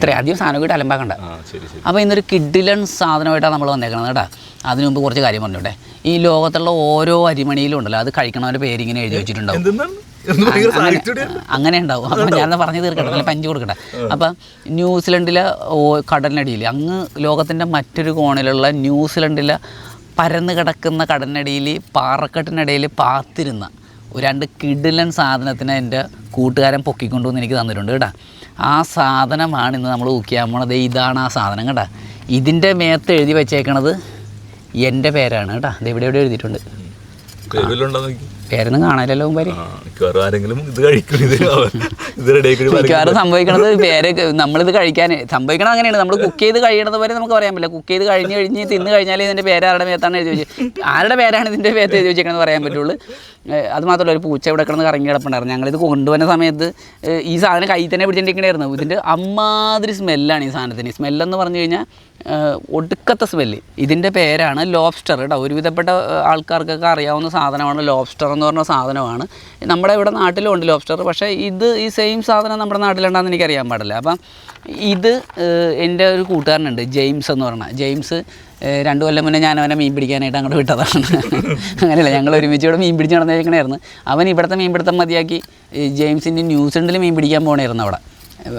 ഇത്രയധികം സാധനം കൂടി അലമ്പാക്കണ്ട. അപ്പോൾ ഇന്നൊരു കിഡിലൺ സാധനമായിട്ടാണ് നമ്മൾ വന്നേക്കുന്നത് കേട്ടോ. അതിനു മുമ്പ് കുറച്ച് കാര്യം പറഞ്ഞോട്ടെ ഈ ലോകത്തുള്ള ഓരോ അരിമണിയിലും ഉണ്ടല്ലോ അത് കഴിക്കണവന്റെ പേര് ഇങ്ങനെ എഴുതി വെച്ചിട്ടുണ്ടാവും. അങ്ങനെ ഉണ്ടാവും. അപ്പം ഞാൻ പറഞ്ഞു തീർക്കട്ടെ നല്ല പഞ്ച് കൊടുക്കട്ടെ. അപ്പം ന്യൂസിലൻഡിലെ കടലിനടിയിൽ അങ്ങ് ലോകത്തിന്റെ മറ്റൊരു കോണിലുള്ള ന്യൂസിലൻഡിലെ പരന്ന് കിടക്കുന്ന കടലിനടിയിൽ പാറക്കെട്ടിനിടയിൽ പാത്തിരുന്ന ഒരു രണ്ട് കിടിലൻ സാധനത്തിന് എന്റെ കൂട്ടുകാരൻ പൊക്കിക്കൊണ്ടുവന്ന് എനിക്ക് തന്നിട്ടുണ്ട് കേട്ടോ. ആ സാധനമാണ് ഇന്ന് നമ്മൾ ഊക്കിയാൽ പോണത്. ഇതാണ് ആ സാധനം കേട്ടോ ഇതിന്റെ മേത്ത് എഴുതി വെച്ചേക്കണത് എന്റെ പേരാണ് കേട്ടോ. ഇത് എവിടെ എവിടെ എഴുതിയിട്ടുണ്ട്. പേരൊന്നും കാണാനല്ലോ മുമ്പാരി മിക്കവാറും സംഭവിക്കണത് പേര് നമ്മളിത് കഴിക്കാൻ സംഭവിക്കണത് അങ്ങനെയാണ്. നമ്മൾ കുക്ക് ചെയ്ത് കഴിയണത് വരെ നമുക്ക് പറയാൻ പറ്റില്ല. കുക്ക് ചെയ്ത് കഴിഞ്ഞ് കഴിഞ്ഞ് തിന്ന് കഴിഞ്ഞാൽ ഇതിന്റെ പേര് ആരുടെ മേത്താണ് എഴുതി വെച്ചത് ആരുടെ പേരാണ് ഇതിന്റെ പേര് എഴുതി വെച്ചേക്കണമെന്ന് പറയാൻ പറ്റുള്ളൂ. അത് മാത്രമല്ല ഒരു പൂച്ച ഇവിടെ കിടന്ന് കറങ്ങി കിടപ്പുണ്ടായിരുന്നു. ഞങ്ങളിത് കൊണ്ടുവന്ന സമയത്ത് ഈ സാധനം കയ്യിൽ തന്നെ പിടിച്ചിട്ടിരിക്കണായിരുന്നു ഇതിന്റെ അമ്മാതിരി സ്മെല്ലാണ് ഈ സാധനത്തിന്. സ്മെല്ലെന്ന് പറഞ്ഞു കഴിഞ്ഞാൽ ഒടുക്കത്തെ സ്മെല്ല്. ഇതിന്റെ പേരാണ് ലോബ്സ്റ്റർ കേട്ടോ ഒരുവിധപ്പെട്ട ആൾക്കാർക്കൊക്കെ അറിയാവുന്ന സാധനമാണ് ലോബ്സ്റ്റർ എന്ന് പറഞ്ഞ സാധനമാണ്. നമ്മുടെ ഇവിടെ നാട്ടിലും ഉണ്ട് ലോബ്സ്റ്റർ. പക്ഷേ ഇത് ഈ സെയിം സാധനം നമ്മുടെ നാട്ടിലുണ്ടെന്ന് എനിക്കറിയാൻ പാടില്ല. അപ്പം ഇത് എന്റെ ഒരു കൂട്ടുകാരനുണ്ട് ജെയിംസ് എന്ന് പറഞ്ഞാൽ ജെയിംസ് രണ്ട് കൊല്ലം മുന്നേ ഞാൻ അവനെ മീൻ പിടിക്കാനായിട്ട് അങ്ങോട്ട് വിട്ടതാണ്. അങ്ങനെയല്ല ഞങ്ങൾ ഒരുമിച്ച് ഇവിടെ മീൻ പിടിച്ച് നടന്നേക്കണായിരുന്നു. അവൻ ഇവിടുത്തെ മീൻ പിടുത്തം മതിയാക്കി ജെയിംസിന്റെ ന്യൂസിലൻഡിൽ മീൻ പിടിക്കാൻ പോകണമായിരുന്നു അവിടെ.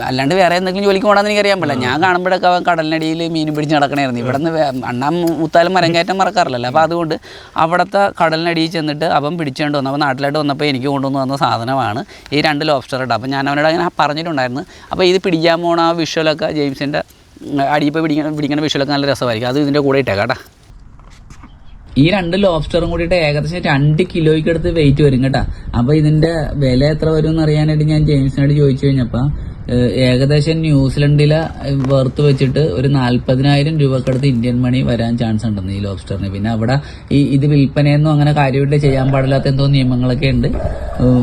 അല്ലാണ്ട് വേറെ എന്തെങ്കിലും ജോലിക്ക് പോകണമെന്ന് എനിക്കറിയാൻ പറ്റില്ല. ഞാൻ കാണുമ്പോഴൊക്കെ അവൻ കടലിനടിയിൽ മീൻ പിടിച്ച് നടക്കണമായിരുന്നു ഇവിടെ നിന്ന് അണ്ണാൻ മുത്താലും മരം കയറ്റം മറക്കാറില്ലല്ലോ. അപ്പോൾ അതുകൊണ്ട് അവിടുത്തെ കടലിനടിയിൽ ചെന്നിട്ട് അവൻ പിടിച്ചുകൊണ്ട് വന്നു. അപ്പോൾ നാട്ടിലോട്ട് വന്നപ്പോൾ എനിക്ക് കൊണ്ടുവന്ന് വന്ന സാധനമാണ് ഈ രണ്ട് ലോബ്സ്റ്റർ അപ്പം അപ്പോൾ ഞാൻ അവനോട് അങ്ങനെ പറഞ്ഞിട്ടുണ്ടായിരുന്നു. അപ്പോൾ ഇത് പിടിക്കാൻ പോണ ആ വിഷ്വലൊക്കെ ജെയിംസിന്റെ അടിയിപ്പോൾ പിടിക്കണ പിടിക്കുന്ന വിഷ്വലൊക്കെ നല്ല രസമായിരിക്കും. അത് ഇതിന്റെ കൂടെ ഇട്ടേ കേട്ടോ. ഈ രണ്ട് ലോബ്സ്റ്ററും കൂടിയിട്ട് ഏകദേശം രണ്ട് കിലോയ്ക്ക് അടുത്ത് വെയിറ്റ് വരും കേട്ടോ. അപ്പോൾ ഇതിന്റെ വില എത്ര വരും എന്ന് അറിയാനായിട്ട് ഞാൻ ജെയിംസിനോട് ചോദിച്ചു കഴിഞ്ഞപ്പോ ഏഹ്, ഏകദേശം ന്യൂസിലൻഡിലെ വെർത്ത് വെച്ചിട്ട് ഒരു നാല്പതിനായിരം രൂപക്കടുത്ത് ഇന്ത്യൻ മണി വരാൻ ചാൻസ് ഉണ്ടെന്ന് ഈ ലോബ്സ്റ്ററിന് പിന്നെ അവിടെ ഈ ഇത് വിൽപ്പനയൊന്നും അങ്ങനെ കാര്യമായിട്ട് ചെയ്യാൻ പാടില്ലാത്ത എന്തോ നിയമങ്ങളൊക്കെ ഉണ്ട്.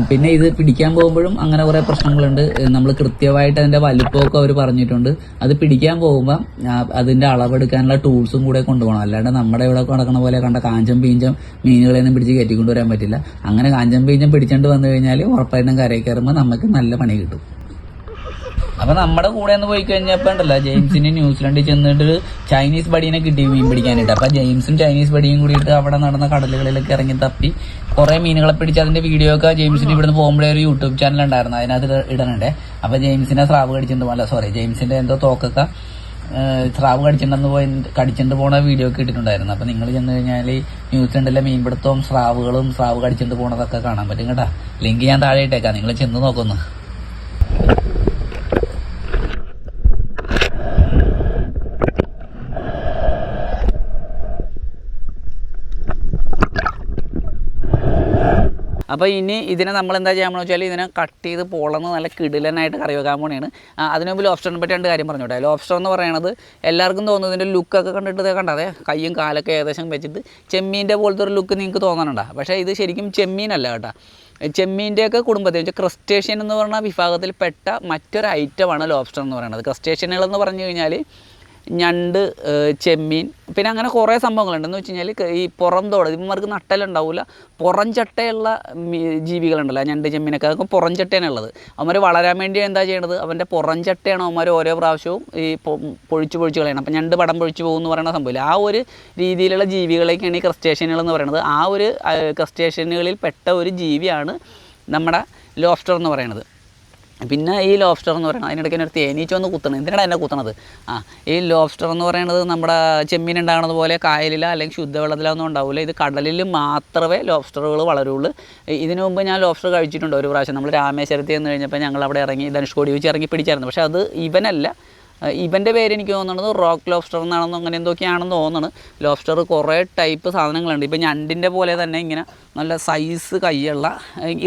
പിന്നെ ഇത് പിടിക്കാൻ പോകുമ്പോഴും അങ്ങനെ കുറെ പ്രശ്നങ്ങളുണ്ട്. നമ്മൾ കൃത്യമായിട്ട് അതിന്റെ വലിപ്പമൊക്കെ അവർ പറഞ്ഞിട്ടുണ്ട്. അത് പിടിക്കാൻ പോകുമ്പോൾ അതിന്റെ അളവെടുക്കാനുള്ള ടൂൾസും കൂടെ കൊണ്ടുപോകണം. അല്ലാണ്ട് നമ്മുടെ ഇവിടെ നടക്കുന്ന പോലെ കണ്ട കാഞ്ചം പീഞ്ചം മീനുകളെയൊന്നും പിടിച്ച് കയറ്റി കൊണ്ടുവരാൻ പറ്റില്ല. അങ്ങനെ കാഞ്ചം പീഞ്ചം പിടിച്ചോണ്ട് വന്നു കഴിഞ്ഞാൽ ഉറപ്പായിട്ടും കരയിൽ കയറുമ്പോൾ നമുക്ക് നല്ല പണി കിട്ടും. അപ്പൊ നമ്മുടെ കൂടെ ഒന്ന് പോയി കഴിഞ്ഞപ്പോ ഉണ്ടല്ലോ ജെയിംസിന് ന്യൂസിലൻഡിൽ ചെന്നിട്ട് ചൈനീസ് ബടീനെ കിട്ടി മീൻ പിടിക്കാനായിട്ട്. അപ്പൊ ജെയിംസും ചൈനീസ് ബടിയും കൂടിയിട്ട് അവിടെ നടന്ന കടലുകളിലൊക്കെ ഇറങ്ങി തപ്പി കുറെ മീനുകളെ പിടിച്ച് അതിന്റെ വീഡിയോ ഒക്കെ ജെയിംസിന് ഇവിടുന്ന് പോകുമ്പോഴേ ഒരു യൂട്യൂബ് ചാനൽ ഉണ്ടായിരുന്നു. അതിനകത്ത് ഇട- ഇടണുണ്ടേ. അപ്പൊ ജെയിംസിനെ സ്രാവ് കടിച്ചിട്ടുണ്ട് അല്ല സോറി ജെയിംസിന്റെ എന്തോ തോക്കൊക്കെ സ്രാവ് കടിച്ചിട്ടുണ്ടെന്ന് പോയി കടിച്ചിട്ട് പോണ വീഡിയോ ഒക്കെ ഇട്ടിട്ടുണ്ടായിരുന്നു. അപ്പൊ നിങ്ങൾ ചെന്ന് കഴിഞ്ഞാൽ ന്യൂസിലൻഡിലെ മീൻപിടുത്തവും സ്രാവുകളും സ്രാവ് കടിച്ചിട്ട് പോണതൊക്കെ കാണാൻ പറ്റും കേട്ടാ. ലിങ്ക് ഞാൻ താഴെ ഇട്ടേക്കാം. നിങ്ങൾ ചെന്ന് നോക്കുന്നു. അപ്പോൾ ഇനി ഇതിനെ നമ്മൾ എന്താ ചെയ്യാമെന്ന് വെച്ചാൽ ഇതിനെ കട്ട് ചെയ്ത് പോളന്ന് നല്ല കിടിലനായിട്ട് കറി വെക്കാൻ പോണിയാണ് അതിനു മുമ്പ് ലോബ്സ്റ്ററിനെ പറ്റി രണ്ട് കാര്യം പറഞ്ഞോട്ടെ ലോബ്സ്റ്റർ എന്ന് പറയുന്നത് എല്ലാവർക്കും തോന്നുന്നത് ഇതിന്റെ ലുക്കൊക്കെ കണ്ടിട്ട് കണ്ടതെ കയ്യും കാലൊക്കെ ഏകദേശം വെച്ചിട്ട് ചെമ്മീന്റെ പോലത്തെ ഒരു ലുക്ക് നിങ്ങൾക്ക് തോന്നണുണ്ടോ? പക്ഷേ ഇത് ശരിക്കും ചെമ്മീനല്ല കേട്ടോ. ചെമ്മീന്റെയൊക്കെ കുടുംബത്തിൽ വെച്ചാൽ ക്രസ്റ്റേഷ്യൻ എന്ന് പറഞ്ഞ വിഭാഗത്തിൽപ്പെട്ട മറ്റൊരു ഐറ്റമാണ് ലോബ്സ്റ്റർ എന്ന് പറയുന്നത്. ക്രസ്റ്റേഷ്യനുകൾ എന്ന് പറഞ്ഞു കഴിഞ്ഞാൽ ഞണ്ട് ചെമ്മീൻ പിന്നെ അങ്ങനെ കുറേ സംഭവങ്ങളുണ്ട്. എന്ന് വെച്ച് കഴിഞ്ഞാൽ ഈ പുറന്തോട് ഇവന്മാർക്ക് നട്ടലുണ്ടാവില്ല പുറം ചട്ടയുള്ള ജീവികളുണ്ടല്ലോ ഞണ്ട് ചെമ്മീനൊക്കെ. അതൊക്കെ പുറംചട്ടയാണുള്ളത് അവന്മാർ വളരാൻ വേണ്ടി എന്താ ചെയ്യണത്? അവന്റെ പുറംചട്ടയാണ് അവന്മാർ ഓരോ പ്രാവശ്യവും ഈ പൊഴിച്ച് പൊഴിച്ച് കളയണം. അപ്പം ഞണ്ട് പടം പൊഴിച്ച് പോകും എന്ന് പറയുന്ന സംഭവമില്ല. ആ ഒരു രീതിയിലുള്ള ജീവികളൊക്കെയാണ് ഈ ക്രസ്റ്റേഷ്യനുകൾ എന്ന് പറയുന്നത്. ആ ഒരു ക്രസ്റ്റേഷ്യനുകളിൽ പെട്ട ഒരു ജീവിയാണ് നമ്മുടെ ലോബ്സ്റ്റർ എന്ന് പറയുന്നത്. പിന്നെ ഈ ലോബ്സ്റ്റർ എന്ന് പറയുന്നത് അതിനിടയ്ക്ക് ഒരു തേനീച്ച ഒന്ന് കുത്തണം. എന്തിനാണ് എന്നെ കുത്തണത്? ആ ഈ ലോബ്സ്റ്റർ എന്ന് പറയുന്നത് നമ്മുടെ ചെമ്മീൻ ഉണ്ടാകുന്നത് പോലെ കായലിലോ അല്ലെങ്കിൽ ശുദ്ധവെള്ളത്തിലോ ഒന്നും ഉണ്ടാവില്ല ഇത് കടലിൽ മാത്രമേ ലോബ്സ്റ്ററുകൾ വളരുള്ളൂ. ഇതിനു മുമ്പ് ഞാൻ ലോബ്സ്റ്റർ കഴിച്ചിട്ടുണ്ട് ഒരു പ്രാവശ്യം. നമ്മൾ രാമേശ്വരത്തിൽ നിന്ന് കഴിഞ്ഞപ്പോൾ ഞങ്ങൾ അവിടെ ഇറങ്ങി ധനുഷ്കോടി വെച്ച് ഇറങ്ങി പിടിച്ചായിരുന്നു. പക്ഷേ അത് ഇവനല്ല. ഇവന്റെ പേര് എനിക്ക് തോന്നുന്നത് റോക്ക് ലോബ്സ്റ്റർ എന്നാണെന്ന് അങ്ങനെ എന്തൊക്കെയാണെന്ന് തോന്നുന്നത് ലോബ്സ്റ്റർ കുറേ ടൈപ്പ് സാധനങ്ങളുണ്ട്. ഇപ്പം ഞണ്ടിന്റെ പോലെ തന്നെ ഇങ്ങനെ നല്ല സൈസ് കൈയുള്ള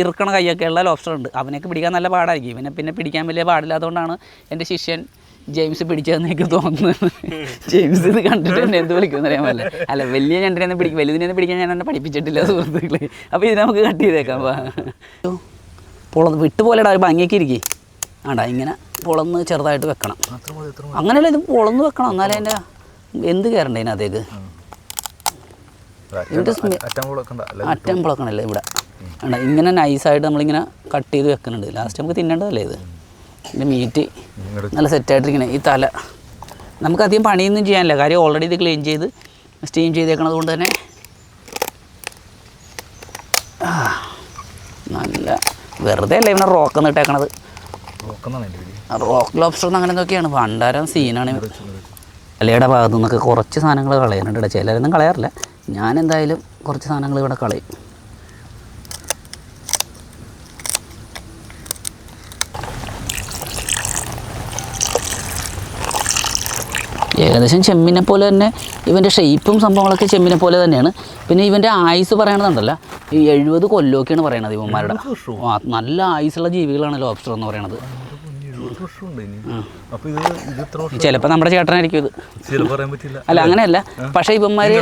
ഇറുക്കണ കൈയൊക്കെയുള്ള ലോബ്സ്റ്റർ ഉണ്ട്. അവനൊക്കെ പിടിക്കാൻ നല്ല പാടായിരിക്കും. ഇവനെ പിന്നെ പിടിക്കാൻ വലിയ പാടില്ലാത്തതുകൊണ്ടാണ് എന്റെ ശിഷ്യൻ ജെയിംസ് പിടിച്ചതെന്ന് എനിക്ക് തോന്നുന്നത്. ജെയിംസ് ഇത് കണ്ടിട്ട് എന്നെ എന്ത് വിളിക്കുമെന്ന് അറിയാൻ പറ്റില്ല. അല്ല വലിയ ഞണ്ടിനെ പിടിക്കും വലുതിനെ പിടിക്കാൻ ഞാൻ എന്നെ പഠിപ്പിച്ചിട്ടില്ല സുഹൃത്തുക്കളെ. അപ്പോൾ ഇത് നമുക്ക് കട്ട് ചെയ്തേക്കാം വിട്ടുപോലെ ഭംഗിക്കിരിക്കേ ഒരു ആണ്ടാ ഇങ്ങനെ പൊളന്ന് ചെറുതായിട്ട് വെക്കണം. അങ്ങനെയല്ല ഇത് പൊളന്ന് വെക്കണം. എന്നാലേ അതിന്റെ എന്ത് കയറണ്ടേ അതേക്ക് അറ്റം പുളക്കണല്ലേ ഇവിടെ? ആണ്ടാ ഇങ്ങനെ നൈസായിട്ട് നമ്മളിങ്ങനെ കട്ട് ചെയ്ത് വെക്കുന്നുണ്ട് ലാസ്റ്റ് നമുക്ക് തിന്നേണ്ടതല്ലേ ഇത്? ഇതിന്റെ മീറ്റ് നല്ല സെറ്റായിട്ടിരിക്കണേ ഈ തല. നമുക്ക് അധികം പണിയൊന്നും ചെയ്യാനില്ല. കാര്യം ഓൾറെഡി ഇത് ക്ലീൻ ചെയ്ത് സ്റ്റീം ചെയ്തേക്കണത് കൊണ്ട് തന്നെ ആ, നല്ല വെറുതെ അല്ല ഇവനെ റോക്കെന്ന് ഇട്ടേക്കണത്? വീഡിയോ റോക്ക് ലോബ്സ്റ്റർ എന്ന് അങ്ങനെ എന്തൊക്കെയാണ് പണ്ടാരം സീനാണ്. അല്ലയുടെ ഭാഗത്തു നിന്നൊക്കെ കുറച്ച് സാധനങ്ങൾ കളയാനുണ്ട് ചിലരൊന്നും കളയാറില്ല. ഞാൻ എന്തായാലും കുറച്ച് സാധനങ്ങൾ ഇവിടെ കളയും. ഏകദേശം ചെമ്മിനെ പോലെ തന്നെ ഇവന്റെ ഷേപ്പും സംഭവങ്ങളൊക്കെ ചെമ്മിനെ പോലെ തന്നെയാണ്. പിന്നെ ഇവന്റെ ആയുസ് പറയണതുണ്ടല്ലോ. ഈ എഴുപത് കൊല്ലമൊക്കെയാണ് പറയണത് ഇവന്മാരുടെ. നല്ല ആയുസുള്ള ജീവികളാണല്ലോ ലോബ്സ്റ്റർ എന്ന് പറയണത്. എഴുപത് വർഷമുണ്ട് ഇനി അപ്പൊ ഇത് ഇത് എത്ര വർഷം ചിലപ്പോൾ നമ്മുടെ ചേട്ടനായിരിക്കും ഇത്. ചില പറയാൻ പറ്റില്ല. അല്ല അങ്ങനെയല്ല. പക്ഷേ ഇവന്മാര്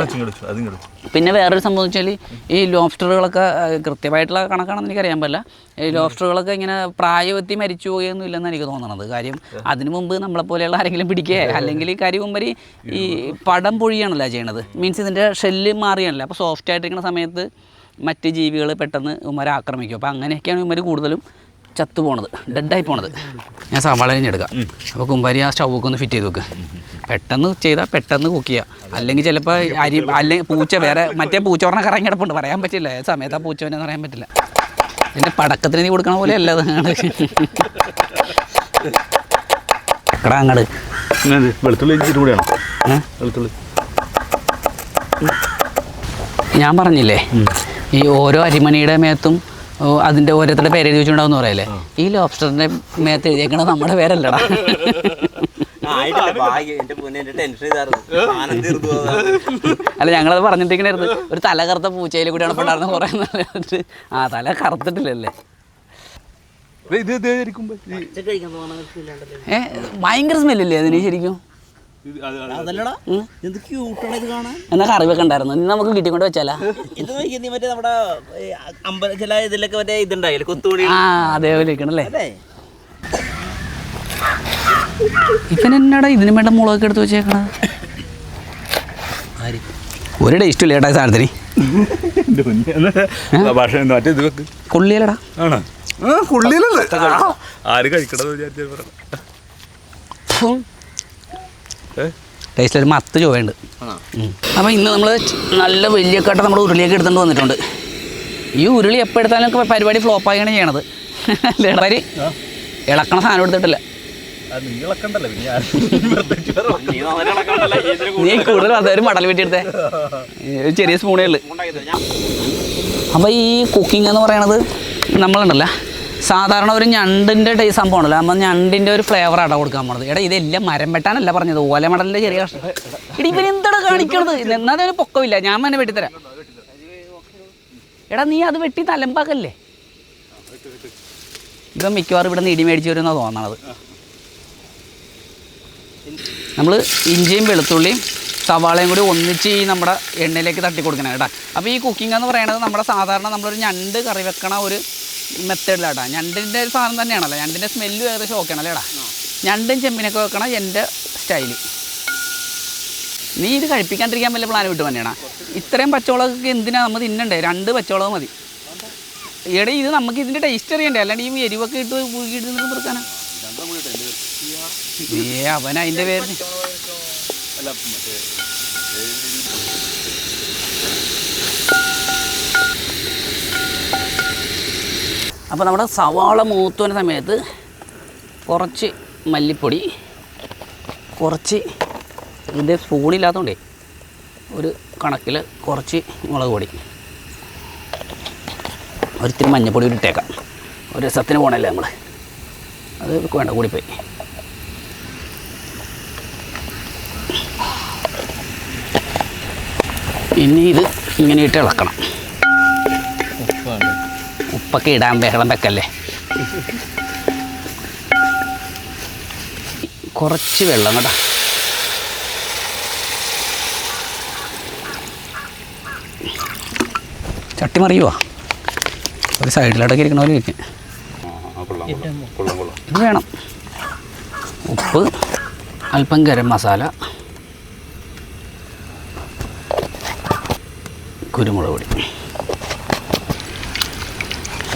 അതും പിന്നെ വേറൊരു സംഭവം വെച്ചാൽ ഈ ലോബ്സ്റ്ററുകളൊക്കെ കൃത്യമായിട്ടുള്ള കണക്കാണെന്ന് എനിക്കറിയാൻ പറ്റില്ല. ഈ ലോബ്സ്റ്ററുകളൊക്കെ ഇങ്ങനെ പ്രായവത്തി മരിച്ചു പോയൊന്നും ഇല്ലെന്ന് എനിക്ക് തോന്നണത്. കാര്യം അതിനു മുമ്പ് നമ്മളെപ്പോലെയുള്ള ആരെങ്കിലും പിടിക്കുക അല്ലെങ്കിൽ ഈ കരിമുമ്പരി ഈ പടം പൊഴിയാണല്ലോ ചെയ്യണത്. മീൻസ് ഇതിന്റെ ഷെല്ല് മാറിയാണല്ലോ. അപ്പോൾ സോഫ്റ്റ് ആയിട്ടിരിക്കുന്ന സമയത്ത് മറ്റ് ജീവികൾ പെട്ടെന്ന് ഉമ്മരെ ആക്രമിക്കും. അപ്പോൾ അങ്ങനെയൊക്കെയാണ് ഉമ്മർ കൂടുതലും ചത്തു പോണത് ഡെഡായി പോണത് ഞാൻ സവാള അരിഞ്ഞെടുക്കാം അപ്പോൾ കുമ്പാരി ആ സ്റ്റൗക്ക് ഒന്ന് ഫിറ്റ് ചെയ്ത് വെക്കുക പെട്ടെന്ന് ചെയ്താൽ പെട്ടെന്ന് കുക്ക് ചെയ്യുക അല്ലെങ്കിൽ ചിലപ്പോൾ അരി അല്ലെങ്കിൽ പൂച്ച വേറെ മറ്റേ പൂച്ച പറഞ്ഞ കറങ്ങി കിടപ്പുണ്ട്. പറയാൻ പറ്റില്ല. ഏത് സമയത്ത് ആ പൂച്ചവനെ പറയാൻ പറ്റില്ല. ഇതിന്റെ പടക്കത്തിന് നീ കൊടുക്കണ പോലെ അല്ല അത്. അങ്ങട്. വെളുത്തുള്ളി കൂടിയാണ് ഞാൻ പറഞ്ഞില്ലേ? ഈ ഓരോ അരിമണിയുടെ മേത്തും അതിന്റെ ഓരോരുത്തരുടെ പേര് എഴുതി വെച്ചിട്ടുണ്ടാവും പറയല്ലേ? ഈ ലോബ്സ്റ്ററിന്റെ മേത്ത് എഴുതിയേക്കണത് നമ്മുടെ പേരല്ലടാ. അല്ല ഞങ്ങളത് പറഞ്ഞിട്ടിങ്ങനെ ഒരു തല കറുത്ത പൂച്ചയിൽ കൂടിയാണ് പെടാറുന്ന കുറേ. ആ തല കറുത്തിട്ടില്ലല്ലേ? ഭയങ്കര സ്മെല്ലില്ലേ അതിന് ശരിക്കും? അതല്ലടാ. എന്ത് ക്യൂട്ടാണ് ഇത് കാണാൻ? എന്നാ കറി വെക്കണ്ടായിരുന്നു ഇനി നമുക്ക് കിട്ടിക്കൊണ്ട് വെച്ചാലാ. ഇത് നോക്കി നീ മറ്റേ നമ്മുടെ അമ്പല ചില ഇതിലൊക്കെ മറ്റേ ഇതുണ്ടായില്ലേ കൊത്തുകൂടി ആ അതേപോലെ ഇരിക്കണല്ലേ അല്ലേ? ഇവൻ എന്നാടാ ഇതിന് വേണ്ട മുളകൊക്കെ എടുത്ത് വെച്ചേക്കണ? ഒരു ടേസ്റ്റും ഇല്ല ഏട്ടാ സാധനത്തിന്. കൊള്ളിയല്ലടാ. ആണോ? ആ പുള്ളിയിലല്ലേ ആര് കഴിക്കണമെന്ന് വിചാരിച്ചു? ടേസ്റ്റിൽ ഒരു മത്ത് ചുവയുണ്ട് അപ്പോൾ ഇന്ന് നമ്മൾ നല്ല വലിയ കട്ട നമ്മൾ ഉരുളിയൊക്കെ എടുത്തുകൊണ്ട് വന്നിട്ടുണ്ട്. ഈ ഉരുളി എപ്പോൾ എടുത്താലും ഒക്കെ പരിപാടി ഫ്ലോപ്പായാണ് ചെയ്യണത്. ലേടാരി ഇളക്കണ സാധനം എടുത്തിട്ടില്ല. നീ കൂടുതൽ വന്ന മടൽ വെട്ടി എടുത്തേ ഒരു ചെറിയ സ്പൂണേ ഉള്ളു അപ്പോൾ ഈ കുക്കിംഗ് എന്ന് പറയണത് നമ്മളുണ്ടല്ലോ സാധാരണ ഒരു ഞണ്ടിന്റെ ടേ സംഭവമാണല്ലോ. നമ്മൾ ഞണ്ടിന്റെ ഒരു ഫ്ലേവർ ഫ്ലേവറാണ് കൊടുക്കാൻ പോണത്. എടാ ഇതെല്ലാം മരം വെട്ടാനല്ല പറഞ്ഞത്. ഓലമടലിന്റെ ചെറിയ കഷ്ണം. എടാ ഇവൻ എന്താണ് കാണിക്കണത്? എന്നാലും ഒരു പൊക്കമില്ല ഞാൻ തന്നെ വെട്ടിത്തരാം. എടാ നീ അത് വെട്ടി തലമ്പാക്കല്ലേ? ഇവൻ മിക്കവാറും ഇവിടെ നിന്ന് ഇടി മേടിച്ചു വരുമെന്നാണ് തോന്നണത്. നമ്മൾ ഇഞ്ചിയും വെളുത്തുള്ളിയും സവാളയും കൂടി ഒന്നിച്ച് ഈ നമ്മുടെ എണ്ണയിലേക്ക് തട്ടി കൊടുക്കണം കേട്ടോ. അപ്പോൾ ഈ കുക്കിംഗ് എന്ന് പറയുന്നത് നമ്മുടെ സാധാരണ നമ്മളൊരു ഞണ്ട് കറി വെക്കണ ഒരു മെത്തേഡിലാട്ടാ. ഞണ്ടിന്റെ ഒരു സാധനം തന്നെയാണല്ലോ. ഞണ്ടിന്റെ സ്മെല്ലും ഏകദേശം ഓക്കെ ഏടാ ഞണ്ടും ചെമ്പിനൊക്കെ വെക്കണം എന്റെ സ്റ്റൈൽ. നീ ഇത് കഴിപ്പിക്കാണ്ടിരിക്കാൻ വല്ല പ്ലാൻ വിട്ട് തന്നെയാണ് ഇത്രയും പച്ചമുളകൊക്കെ എന്തിനാ നമ്മൾ തിന്നണ്ടേ? രണ്ട് പച്ചമുളക് മതി. എടാ ഇത് നമുക്ക് ഇതിന്റെ ടേസ്റ്റ് അറിയണ്ടേ? അല്ലാണ്ട് ഈ എരിവൊക്കെ ഇട്ട് നിന്നിട്ട് നിർക്കാനാ ഏ അവൻ അതിന്റെ പേരിന്. അപ്പോൾ നമ്മുടെ സവാള മൂത്തുന്ന സമയത്ത് കുറച്ച് മല്ലിപ്പൊടി കുറച്ച് ഇതിന്റെ സ്പൂണില്ലാത്തതുകൊണ്ടേ ഒരു കണക്കിൽ കുറച്ച് മുളക് പൊടി. ഒരിത്തിരി മഞ്ഞപ്പൊടി കൂടി ഇട്ടേക്കാം. ഒരു രസത്തിന് പോകണല്ലേ നമ്മൾ അത് വേണ്ട കൂടിപ്പോയി. ഇനി ഇത് ഇങ്ങനെ ഇട്ട് ഇളക്കണം. ഉപ്പൊക്കെ ഇടാൻ ബഹളം വെക്കല്ലേ? കുറച്ച് വെള്ളം കേട്ടോ ചട്ടി മറിയുവാ? ഒരു സൈഡിലടക്കി ഇരിക്കണ പോലെ ഇരിക്കും. ഇത് വേണം. ഉപ്പ് അല്പം ഗരം മസാല കുരുമുളക് പൊടി.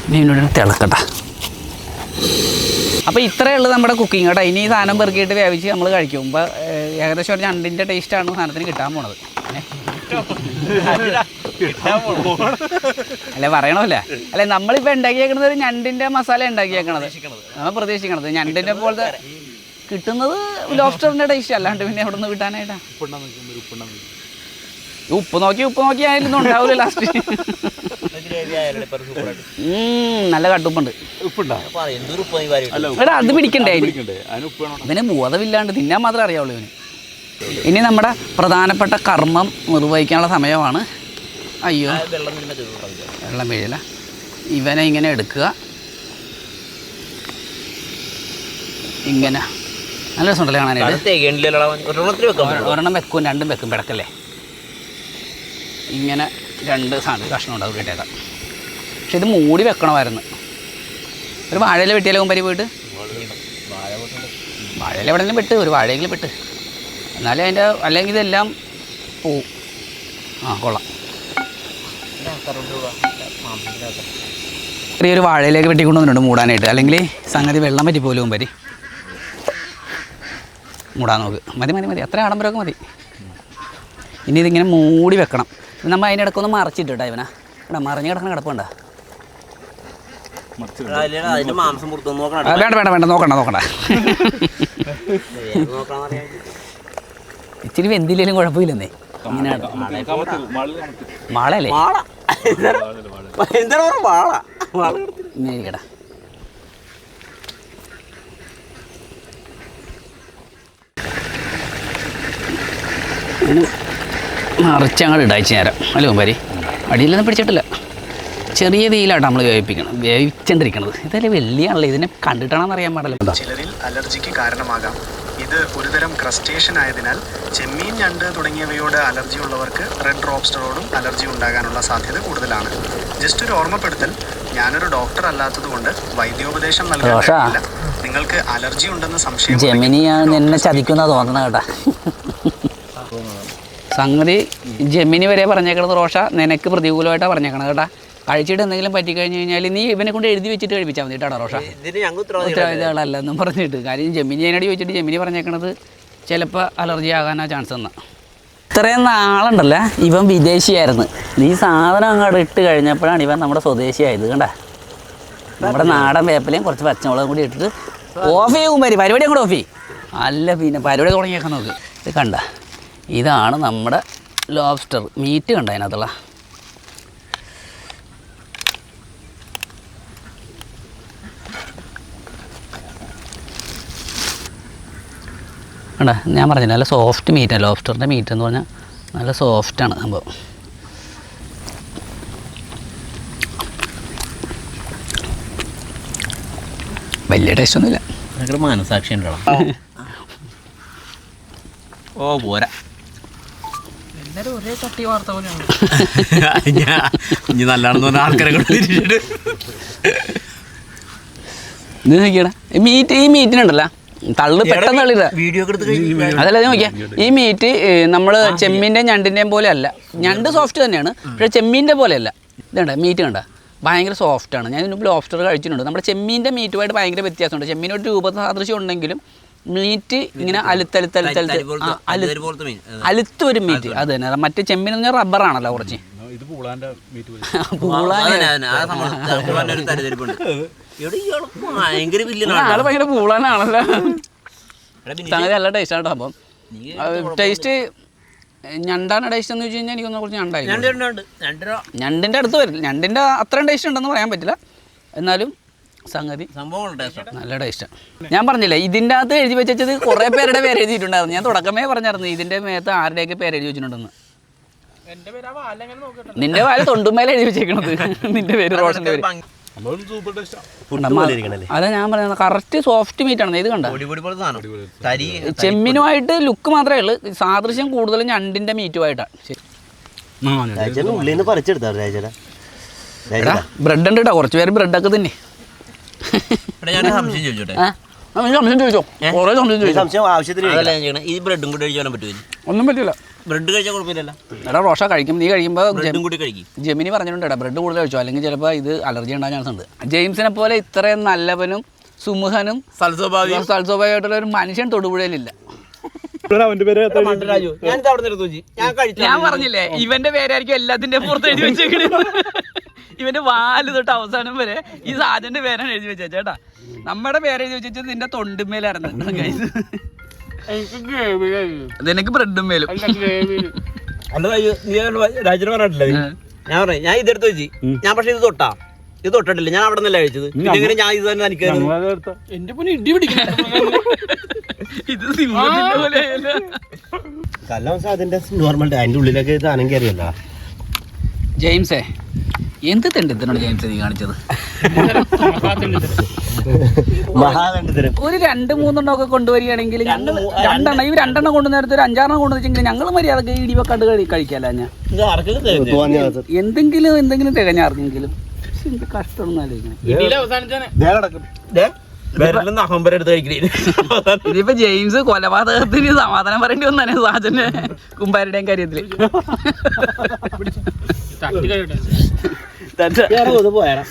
ഇതിനോട് തിളക്കട്ടെ. അപ്പോൾ ഇത്രയേ ഉള്ളൂ നമ്മുടെ കുക്കിംഗ് കേട്ടോ. ഇനി ഈ സാധനം പെറുക്കിയിട്ട് വേവിച്ച് നമ്മൾ കഴിക്കും. അപ്പോൾ ഏകദേശം ഒരു ഞണ്ടിന്റെ ടേസ്റ്റാണ് സാധനത്തിന് കിട്ടാൻ പോണത്. അല്ലേ പറയണമല്ലേ? അല്ലെ നമ്മളിപ്പോൾ ഉണ്ടാക്കിയേക്കുന്നത് ഒരു ഞണ്ടിന്റെ മസാല ഉണ്ടാക്കിയേക്കണത്. നമ്മൾ പ്രതീക്ഷിക്കണത്. ഞണ്ടിന്റെ പോലത്തെ കിട്ടുന്നത് ലോബ്സ്റ്ററിന്റെ ടേസ്റ്റ് അല്ലാണ്ട് പിന്നെ എവിടെ നിന്ന് കിട്ടാനായിട്ടാ? ഉപ്പ് നോക്കി ഉപ്പ് നോക്കി ആയാലും ഉണ്ടാവില്ല ലാസ്റ്റ് നല്ല കട്ടുപ്പുണ്ട് ഉപ്പുണ്ടാ? എന്തൊരു ഉപ്പ് വാരി അല്ല എടാ അത് പിടിക്കണ്ടേ? ഇവന് ബോധമില്ലാണ്ട് തിന്നാൻ മാത്രമേ അറിയാവുള്ളൂ ഇവന്. ഇനി നമ്മുടെ പ്രധാനപ്പെട്ട കർമ്മം നിർവഹിക്കാനുള്ള സമയമാണ്. അയ്യോ വെള്ളം വീഴില്ല ഇവനെ ഇങ്ങനെ എടുക്കുക. ഇങ്ങനെ. നല്ല രസമുണ്ടല്ലേ കാണാനായിട്ട്? ഒരെണ്ണം വെക്കും രണ്ടും വെക്കും കിടക്കല്ലേ ഇങ്ങനെ രണ്ട് സാധനം കഷ്ണം ഉണ്ടാവും ഇട്ടേക്കാം പക്ഷെ ഇത് മൂടി വെക്കണമായിരുന്നു. ഒരു വാഴയില വെട്ടിയാലോ പരി പോയിട്ട്? വാഴയില എവിടെയെങ്കിലും വെട്ട് ഒരു വാഴയെങ്കിലും വെട്ട് എന്നാലും അതിന്റെ അല്ലെങ്കിൽ ഇതെല്ലാം പോവും. ആ കൊള്ളാം. ചെറിയൊരു വാഴയിലേക്ക് വെട്ടിക്കൊണ്ടുവന്നിട്ടുണ്ട് മൂടാനായിട്ട്. അല്ലെങ്കിൽ സംഗതി വെള്ളം പറ്റി പോലും പരി മൂടാൻ നോക്ക്. മതി മതി മതി. അത്ര ആഡംബരമൊക്കെ മതി. ഇനി ഇതിങ്ങനെ മൂടി വെക്കണം. നമ്മൾ അതിന്റെ ഇടയ്ക്കൊന്ന് മറച്ചിട്ടാ ഇവനാ? ഇവിടെ മറിഞ്ഞ് കിടക്കണ കിടപ്പുണ്ട? വേണ്ട വേണ്ട വേണ്ട നോക്കണ്ട നോക്കണ്ട. നോക്കണം ഇച്ചിരി വെന്തില്ലേലും കുഴപ്പമില്ലെന്നേ. വാള എന്താണ് ഇരിക്കടാ നിറച്ചങ്ങോട്ട് ഇടാഴ്ച നേരം. അല്ലേ കുമ്പാരി അടിയിലൊന്നും പിടിച്ചിട്ടില്ല. ചെറിയ തീയിലാട്ടോ നമ്മൾ വേവിപ്പിക്കണം വേവിച്ചുകൊണ്ടിരിക്കണത് ഇതല്ലേ വലിയാണല്ലോ ഇതിനെ കണ്ടിട്ടാണെന്ന് അറിയാൻ പാടില്ല. ചിലരിൽ അലർജിക്ക് കാരണമാകാം. ഇത് ഒരുതരം ക്രസ്റ്റേഷൻ ആയതിനാൽ ചെമ്മീൻ ഞണ്ട് തുടങ്ങിയവയോട് അലർജി ഉള്ളവർക്ക് റെഡ് റോബ്സ്റ്ററോടും അലർജി ഉണ്ടാകാനുള്ള സാധ്യത കൂടുതലാണ്. ജസ്റ്റ് ഒരു ഓർമ്മപ്പെടുത്തൽ. ഞാനൊരു ഡോക്ടർ അല്ലാത്തതുകൊണ്ട് വൈദ്യോപദേശം നൽകാൻ. നിങ്ങൾക്ക് അലർജി ഉണ്ടെന്ന് സംശയം ജെമിനിയാണ് എന്നെ ചതിക്കുന്ന തോന്നണ കേട്ടാ. സംഗതി ജെമിനി വരെ പറഞ്ഞേക്കണത് റോഷ നിനക്ക് പ്രതികൂലമായിട്ടാണ് പറഞ്ഞേക്കണത് കേട്ടാ. കഴിച്ചിട്ട് എന്തെങ്കിലും പറ്റിക്കഴിഞ്ഞ് കഴിഞ്ഞാൽ നീ ഇവനെ കൊണ്ട് എഴുതി വെച്ചിട്ട് കഴിപ്പിച്ചാൽ മതി കേട്ടോ റോഷ. ഉത്തരവാദിത്തങ്ങളല്ല എന്നും ഉത്തരവാദികളല്ലേ? പറഞ്ഞിട്ട് കാര്യം ജമിനി അതിനോട് ചോദിച്ചിട്ട് ജെമിനി പറഞ്ഞേക്കണത് ചിലപ്പോൾ അലർജി ആകാനാ ചാൻസ് എന്നാ. ഇത്രയും നാളുണ്ടല്ല ഇവൻ വിദേശിയായിരുന്നു. നീ സാധനം അങ്ങോട്ട് ഇട്ട് കഴിഞ്ഞപ്പോഴാണ് ഇവൻ നമ്മുടെ സ്വദേശിയായത് കണ്ടാ. നമ്മുടെ നാടൻ വേപ്പിലയും കുറച്ച് പച്ചമുളകും കൂടി ഇട്ടിട്ട് ഓഫ് ചെയ്യും പരിപാടി അങ്ങോട്ട് ഓഫ്. ചെയ്യും അല്ല പിന്നെ പരിപാടി തുടങ്ങിയേക്കാൻ നോക്ക് ഇത് കണ്ട. ഇതാണ് നമ്മുടെ ലോബ്സ്റ്റർ മീറ്റ് കണ്ട അതിനകത്തുള്ള? കണ്ട? ഞാൻ പറഞ്ഞില്ല നല്ല സോഫ്റ്റ് മീറ്റാണ് ലോബ്സ്റ്ററിന്റെ മീറ്റ് എന്ന് പറഞ്ഞാൽ നല്ല സോഫ്റ്റാണ് സംഭവം. വലിയ ടേസ്റ്റ് ഒന്നുമില്ല. ഭയങ്കര മനസാക്ഷി ഉണ്ടോ ഓ പോരാ. എല്ലാവരും ഒരേ ചട്ടി വാർത്ത പോലെയാണ് ഞാൻ ഇനി നല്ലതാണെന്ന് പറഞ്ഞ ആൾക്കാരെ കൊണ്ട് തിരിച്ചിട്ട് ഇത് നോക്കിയടാ. ഈ മീറ്റ് ഈ മീറ്റിനുണ്ടല്ലോ തള്ളു പെട്ടെന്ന് തള്ളില്ല വീഡിയോ എടുത്ത് കഴിഞ്ഞ് അതല്ല നോക്കിയാ. ഈ മീറ്റ് നമ്മൾ ഞണ്ടിന്റെയും പോലെ അല്ല. ഞണ്ട് സോഫ്റ്റ് തന്നെയാണ്. പക്ഷേ ചെമ്മീന്റെ പോലെയല്ല ഇതുണ്ട മീറ്റ് കണ്ട? ഭയങ്കര ആണ്. ഞാൻ ഇതിന് ലോബ്സ്റ്റർ കഴിച്ചിട്ടുണ്ട്. നമ്മുടെ ചെമ്മീന്റെ മീറ്റുമായിട്ട് ഭയങ്കര വ്യത്യാസമുണ്ട്. ചെമ്മീനൊരു രൂപ സാദൃശ്യം ഉണ്ടെങ്കിലും മീറ്റ് ഇങ്ങനെ അലുത്തലുത്തലുത്തലുത്ത് അലുത്ത ഒരു മീറ്റ്. അത്. തന്നെ. മറ്റേ ചെമ്മീൻ എന്ന് പറഞ്ഞാൽ റബ്ബറാണല്ലോ കുറച്ച്. ആൾ ഭയങ്കര പൂളാനാണല്ലോ. സംഗതി നല്ല ടേസ്റ്റാണ് അപ്പം. ടേസ്റ്റ് ഞണ്ടാണ് ടേസ്റ്റ് എന്ന് വെച്ച് കഴിഞ്ഞാൽ എനിക്കൊന്നും കുറച്ച് ഞണ്ടായി. ഞണ്ടിന്റെ അടുത്ത് വരില്ല. ഞണ്ടിന്റെ അത്രയും ടേസ്റ്റ് ഉണ്ടെന്ന് പറയാൻ പറ്റില്ല. എന്നാലും സംഗതി. സംഭവം. നല്ല ടേസ്റ്റാണ് ഞാൻ പറഞ്ഞില്ലേ ഇതിന്റെ അകത്ത് എഴുതി വെച്ചത് കുറേ പേരുടെ പേര് എഴുതിയിട്ടുണ്ടായിരുന്നു ഞാൻ തുടക്കമേ പറഞ്ഞായിരുന്നു ഇതിന്റെ മേത്ത് ആരുടെയൊക്കെ പേര് എഴുതി വെച്ചിട്ടുണ്ടെന്ന് നിന്റെ വാല തൊണ്ടുമേലെ എഴുതി വെച്ചേക്കണത്. നിന്റെ പേര് റോഷന്റെ പേര്. ഭംഗി. നമ്മൾ സൂപ്പർ ടേസ്റ്റാ അതാ ഞാൻ പറയുന്നത് കറക്റ്റ് സോഫ്റ്റ് മീറ്റ് ആണ് ഇത് കണ്ട? ചെമ്മിനുമായിട്ട് ലുക്ക് മാത്രമേ ഉള്ളൂ. സാദൃശ്യം കൂടുതലും ഞണ്ടിന്റെ മീറ്റുമായിട്ടാണ് ബ്രെഡ് ഉണ്ട് കേട്ടോ കുറച്ച് പേര് ബ്രെഡൊക്കെ തന്നെ. ഞാൻ സംശയം ചോദിച്ചോട്ടെ? സംശയം ചോദിച്ചോ? കുറേ സംശയം ചോദിച്ചോ? സംശയം ആവശ്യത്തിന് അതല്ല ഞാൻ ചെയ്യണേ ഈ ബ്രെഡും കൂടി പറ്റുമോ? ഒന്നും പറ്റില്ല. ബ്രെഡ് കഴിച്ചാൽ എടാ റോഷ കഴിക്കും നീ കഴിക്കുമ്പോൾ ബ്രെഡും കൂടി കഴിക്കും. ജെമിനി പറഞ്ഞിട്ടുണ്ട് ബ്രെഡ് കൂടുതൽ കഴിച്ചോ? അല്ലെങ്കിൽ ചിലപ്പോൾ ഇത് അലർജി ഉണ്ടാകാൻ ചാൻസ് ഉണ്ട്. ജെയിംസിനെ പോലെ ഇത്രയും നല്ലവനും സുമുഖനും സൽസ്വഭാവിയായിട്ടുള്ള ഒരു മനുഷ്യൻ തൊടുപുഴയിലില്ല. ഞാൻ പറഞ്ഞില്ലേ ഇവന്റെ പേരായിരിക്കും എല്ലാത്തിന്റെ പുറത്ത് എഴുതി വെച്ചേക്കണേ. ഇവന്റെ വാൽ തൊട്ട് അവസാനം വരെ ഈ സാധനന്റെ പേരാണ് എഴുതി വെച്ചേ ചേട്ടാ. നമ്മുടെ പേര് എഴുതി വെച്ചത് നിന്റെ തൊണ്ടുമേലായിരുന്നു. നിനക്ക് ബ്രെഡും മേലും. രാജന പറഞ്ഞിട്ടില്ല? ഞാൻ പറഞ്ഞു ഞാൻ ഇതെടുത്ത് വെച്ചി. ഞാൻ പക്ഷെ ഇത് തൊട്ടാ. ഇത് തൊട്ടിട്ടില്ല. ഞാൻ അവിടെ നിന്നല്ല കഴിച്ചത്. എങ്ങനെ ഞാൻ ഇത് തന്നെ എനിക്ക് എന്റെ പൊന്നെ ഇടി പിടിക്കണം ഇത് സിംഹത്തിന്റെ പോലെ കല്ല അതിന്റെ നോർമൽ അതിന്റെ ഉള്ളിലൊക്കെ ഇത് കയറിയല്ല ജെയിംസേ എന്ത് തെണ്ടിത്തനോട് ജെയിംസ് നീ കാണിച്ചത്? ഒരു രണ്ട് മൂന്നെണ്ണം ഒക്കെ കൊണ്ടുവരികയാണെങ്കിൽ ഞങ്ങൾ രണ്ടെണ്ണം ഈ രണ്ടെണ്ണം കൊണ്ടുവന്നിടത്ത് ഒരു അഞ്ചാറെണ്ണം കൊണ്ടുവച്ചെങ്കിൽ ഞങ്ങൾ മര്യാദയ്ക്ക് കണ്ട് കഴി കഴിക്കാല്ല ഞാൻ. എന്തെങ്കിലും എന്തെങ്കിലും തികഞ്ഞ ആർക്കെങ്കിലും. പക്ഷെ എന്ത് കഷ്ടം ഇതിപ്പോ ജെയിംസ് കൊലപാതകത്തിന് സമാധാനം പറയേണ്ടി വന്നാണ് സാജന്റെ കുമ്പാരുടെയും കാര്യത്തിൽ. തട്ടി കഴിയട്ടെ ഒന്ന് പോയാടാ.